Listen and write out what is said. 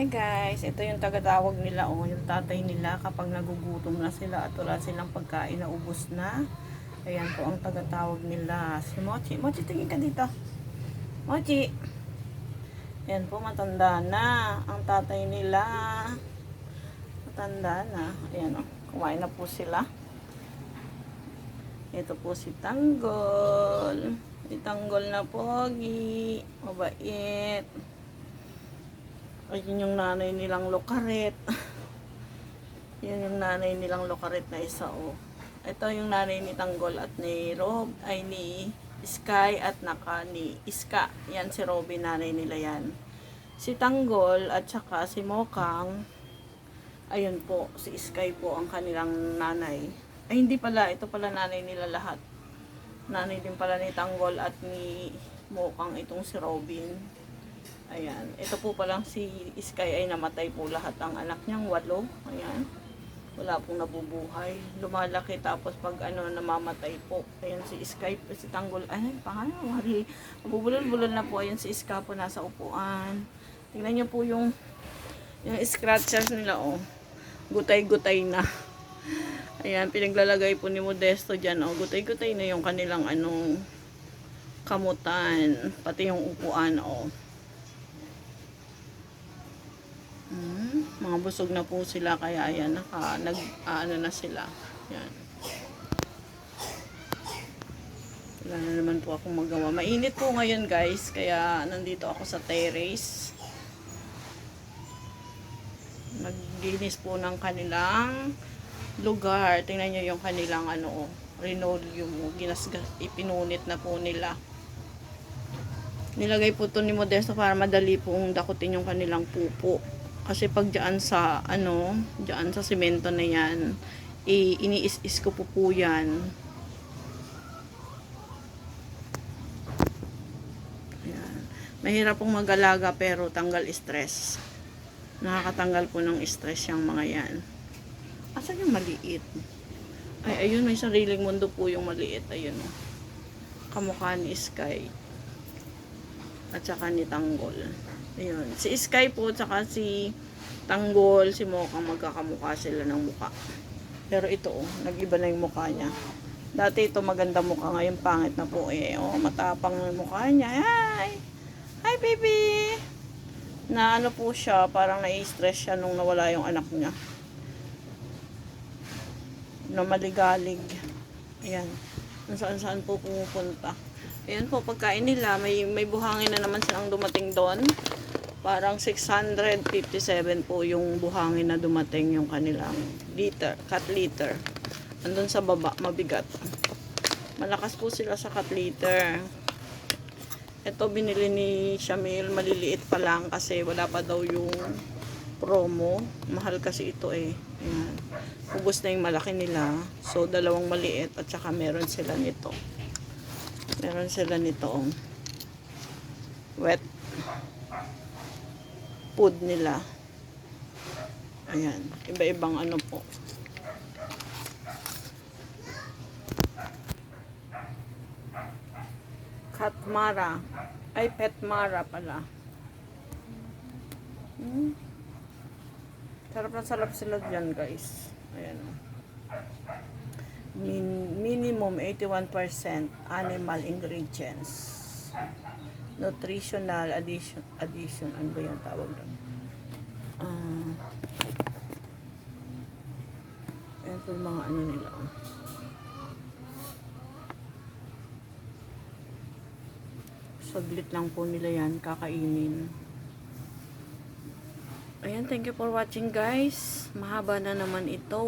Hi guys, ito yung tagatawag nila o yung tatay nila kapag nagugutom na sila at wala silang pagkain na ubos na. Ayan po ang tagatawag nila. Si Mochi. Mochi, tingin ka dito. Mochi. Ayan po, matanda na. Ang tatay nila. Matanda na. Ayan o, kumain na po sila. Ito po si Tanggol. Si Tanggol na pogi. Mabait. Ayun yung nanay nilang lokaret. Yan yung nanay nilang lokaret na isa oh. Ito yung nanay ni Tanggol at ni Rob, ay ni Sky at naka ni Iska. Yan si Robin, nanay nila yan. Si Tanggol at saka si Mokang, ayun po, si Sky po ang kanilang nanay. Ay hindi pala, ito pala nanay nila lahat. Nanay din pala ni Tanggol at ni Mokang itong si Robin. Ayan. Ito po palang si Sky ay namatay po lahat ang anak niyang walo. Ayan. Wala pong nabubuhay. Lumalaki tapos pag ano namamatay po. Ayan si Sky, si Tanggol. Ay, pangalan. Mari. Bubulol-bulol na po. Ayan si Sky po nasa upuan. Tingnan niyo po yung yung scratches nila oh. Gutay-gutay na. Ayan, pinaglalagay po ni Modesto dyan. Oh, gutay-gutay na yung kanilang anong kamutan. Pati yung upuan oh. Mm, mga busog na po sila kaya ayan naka nag ano na sila. Yan. Wala na naman po akong magawa. Mainit po ngayon guys kaya nandito ako sa terrace. Naglinis po ng kanilang lugar. Tingnan niyo yung kanilang ano, linoleum, ginasgas, ipinunit na po nila. Nilagay po to ni Modesto para madali pong dakutin yung kanilang pupo. Kasi pag dyan sa, ano, dyan sa simento na yan, i iniis-is ko po po yan. Ayan. Mahirap pong mag-alaga pero tanggal stress. Nakakatanggal po ng stress yung mga yan. Asan yung maliit? Ay, ayun, may sariling mundo po yung maliit. Ayun, oh. Kamukha ni Sky. At saka ni Tanggol. Ayun. Si Sky po, tsaka si Tanggol, si Mocha, magkakamukha sila ng muka. Pero ito, oh, nag-iba na yung mukha niya. Dati ito maganda mukha, ngayon pangit na po eh. Oh, matapang yung mukha niya. Hi! Hi, baby! Na ano po siya, parang nai-stress siya nung nawala yung anak niya. Na maligalig. Ayan. Saan-saan po pumupunta. Ayan po, pagkain nila, may, may buhangin na naman silang dumating doon. Parang 657 po yung buhangin na dumating yung kanilang liter, cat liter. Andun sa baba, mabigat. Malakas po sila sa cat liter. Ito binili ni Shamil, maliliit pa lang kasi wala pa daw yung promo. Mahal kasi ito eh. Ayan. Ubus na yung malaki nila. So, dalawang maliit at saka meron sila nito. Meron sila nito. Wet food nila. Ayan. Iba-ibang ano po. Katmara. Ay, Petmara pala. Hmm. Sarap na sarap sila dyan, guys. Ayan. oh. Min minimum 81% animal ingredients. Nutritional addition, addition, ano ba yung tawag doon? Ah, ayan po yung mga ano nila. oh. Saglit lang po nila yan, kakainin. Ayan, thank you for watching guys. Mahaba na naman ito.